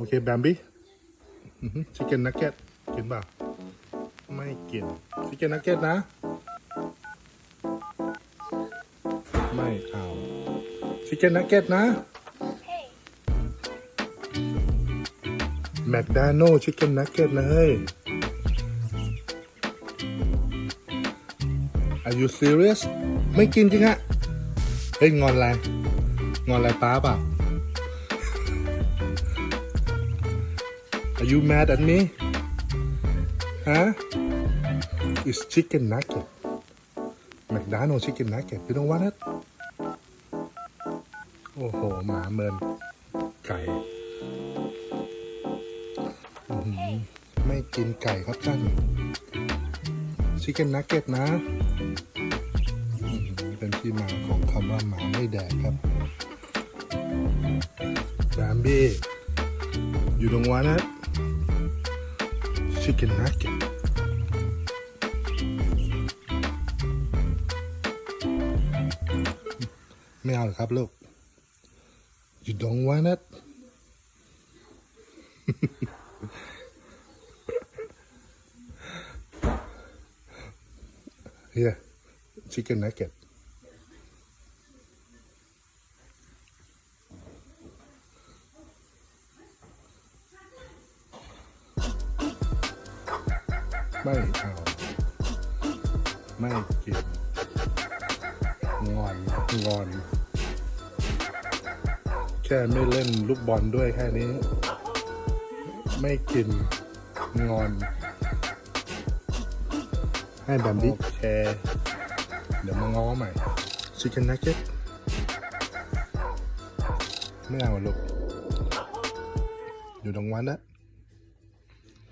โอเคแบมบี้ชิคเก้นนักเก็ตกินเปล่าไม่กินชิคเก้นนักเก็ตนะ ไม่เอาชิคเก้นนักเก็ตนะ Hey, แมคดาโนชิคเก้นนักเก็ตนะเฮ้ย Are you serious ไม่กินจริงอะเฮ้ย งอนอะไร งอนอะไรป้าเปล่า Are you mad at me ฮะ It's chicken nugget McDonald's chicken nugget you don't want it โอ้โห หมาเมินไก่ ไม่กินไก่ครับท่านชิคเก้นนักเก็ตนะ เป็นที่มาของคำว่าหมาไม่แดกครับแบมบี้อยู่ตรงวันนะ ชิคเก้นนักเก็ตไม่เอาเหรอครับลูก you don't want it Here, chicken nugget. May เอาไม่กินงอนงอน แค่ไม่เล่นลูกบอลด้วยแค่นี้ ไม่กินงอน ให้แบบนี้แชร์เดี๋ยวมาง้อใหม่ Chicken Nugget ไม่เอาอะลูกอยู่ตรงวันนะ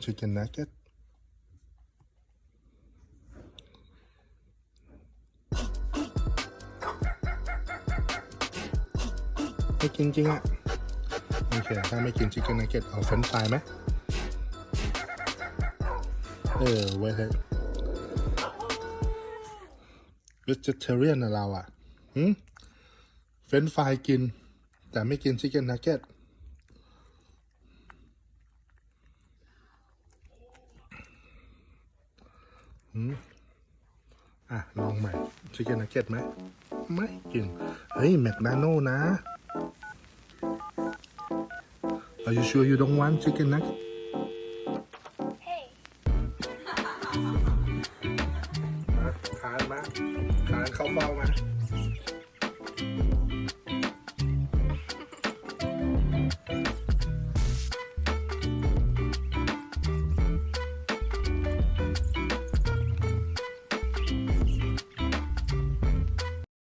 Chicken Nugget ไม่กินจริงอะโอเคถ้าไม่กิน Chicken Nugget เอาเฟรนช์ฟรายไหมเออไว้เถอะ vegetarian นเราอะหืมเฟรนช์ฟรายกิน แต่ไม่กินชิคเก้นนักเก็ตหืมอะ ลองใหม่ชิคเก้นนักเก็ตไหม ไม่กิน เฮ้ย แมคโดนัลนะ Are you sure you don't want chicken nuggets? Hey.